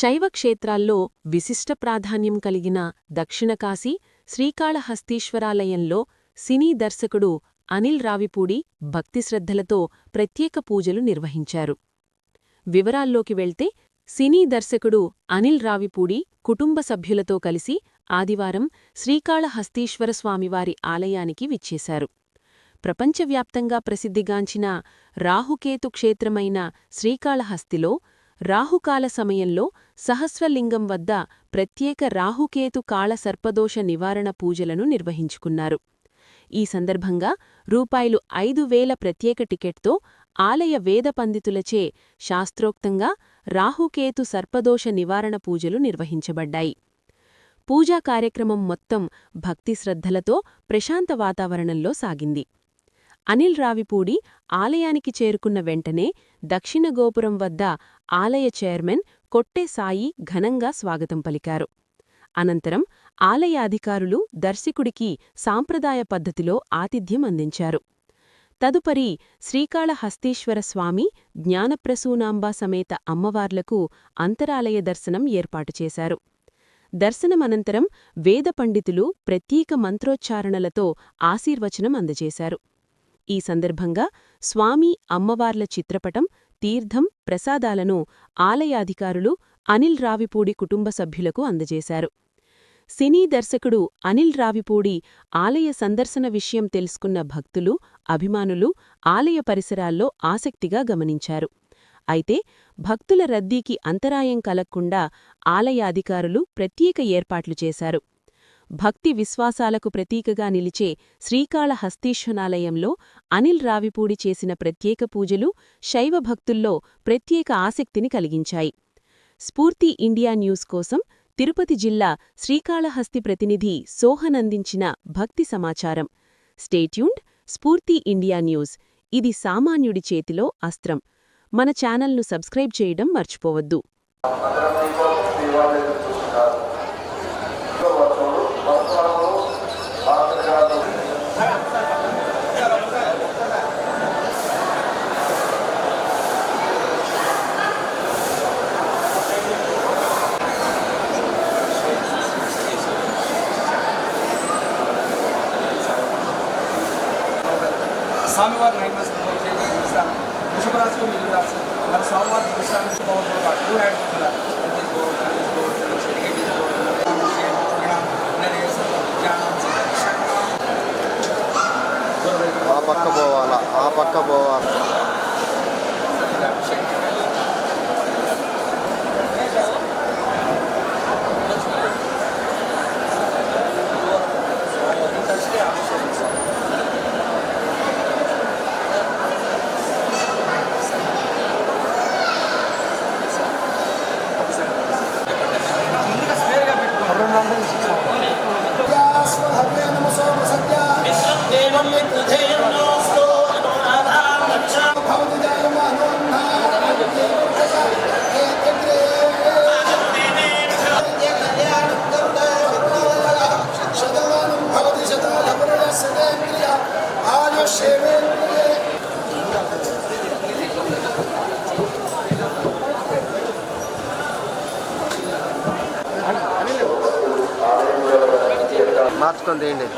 శైవ క్షేత్రాల్లో విశిష్ట ప్రాధాన్యం కలిగిన దక్షిణకాశీ శ్రీకాళహస్తీశ్వరాలయంలో సినీ దర్శకుడు అనిల్ రావిపూడి భక్తిశ్రద్ధలతో ప్రత్యేక పూజలు నిర్వహించారు. వివరాల్లోకి వెళ్తే సినీ దర్శకుడు అనిల్ రావిపూడి కుటుంబ సభ్యులతో కలిసి ఆదివారం శ్రీకాళహస్తీశ్వర స్వామివారి ఆలయానికి విచ్చేశారు. ప్రపంచవ్యాప్తంగా ప్రసిద్ధిగాంచిన రాహుకేతు క్షేత్రమైన శ్రీకాళహస్తిలో రాహుకాల సమయంలో సహస్రలింగం వద్ద ప్రత్యేక రాహుకేతు కాళ సర్పదోష నివారణ పూజలను నిర్వహించుకున్నారు. ఈ సందర్భంగా రూపాయలు ఐదు వేల ప్రత్యేక టికెట్తో ఆలయ వేద పండితులచే శాస్త్రోక్తంగా రాహుకేతు సర్పదోష నివారణ పూజలు నిర్వహించబడ్డాయి. పూజా కార్యక్రమం మొత్తం భక్తి శ్రద్ధలతో ప్రశాంత వాతావరణంలో సాగింది. అనిల్ రావిపూడి ఆలయానికి చేరుకున్న వెంటనే దక్షిణ గోపురం వద్ద ఆలయ చైర్మన్ కొట్టేసాయి ఘనంగా స్వాగతం పలికారు. అనంతరం ఆలయ అధికారులు దర్శకుడికి సాంప్రదాయ పద్ధతిలో ఆతిథ్యం అందించారు. తదుపరి శ్రీకాళహస్తీశ్వర స్వామి జ్ఞానప్రసూనాంబ సమేత అమ్మవార్లకు అంతరాలయ దర్శనం ఏర్పాటు చేశారు. దర్శనమనంతరం వేద పండితులు ప్రత్యేక మంత్రోచ్చారణలతో ఆశీర్వచనం అందజేశారు. ఈ సందర్భంగా స్వామి అమ్మవార్ల చిత్రపటం తీర్థం ప్రసాదాలను ఆలయాధికారులు అనిల్ రావిపూడి కుటుంబ సభ్యులకు అందజేశారు. సినీ దర్శకుడు అనిల్ రావిపూడి ఆలయ సందర్శన విషయం తెలుసుకున్న భక్తులు అభిమానులు ఆలయ పరిసరాల్లో ఆసక్తిగా గమనించారు. అయితే భక్తుల రద్దీకి అంతరాయం కలగకుండా ఆలయాధికారులు ప్రత్యేక ఏర్పాట్లు చేశారు. భక్తి విశ్వాసాలకు ప్రతీకగా నిలిచే శ్రీకాళహస్తీశ్వనాలయంలో అనిల్ రావిపూడి చేసిన ప్రత్యేక పూజలు శైవ భక్తుల్లో ప్రత్యేక ఆసక్తిని కలిగించాయి. స్ఫూర్తి ఇండియా న్యూస్ కోసం తిరుపతి జిల్లా శ్రీకాళహస్తి ప్రతినిధి సోహన్ అందించిన భక్తి సమాచారం. స్టేట్యూండ్ స్ఫూర్తి ఇండియా న్యూస్. ఇది సామాన్యుడి చేతిలో అస్త్రం. మన ఛానల్ను సబ్స్క్రైబ్ చేయడం మర్చిపోవద్దు. స్వామివారి నైన్ ఇస్తాను వృషభ రాశి మిథున రాశి మరి స్వామివారి విశ్రాంతి బాగుంటుంది టూ ఆ పక్క పోవాలా ఆ పక్క పోవాలా మార్చుకొని తీయండి.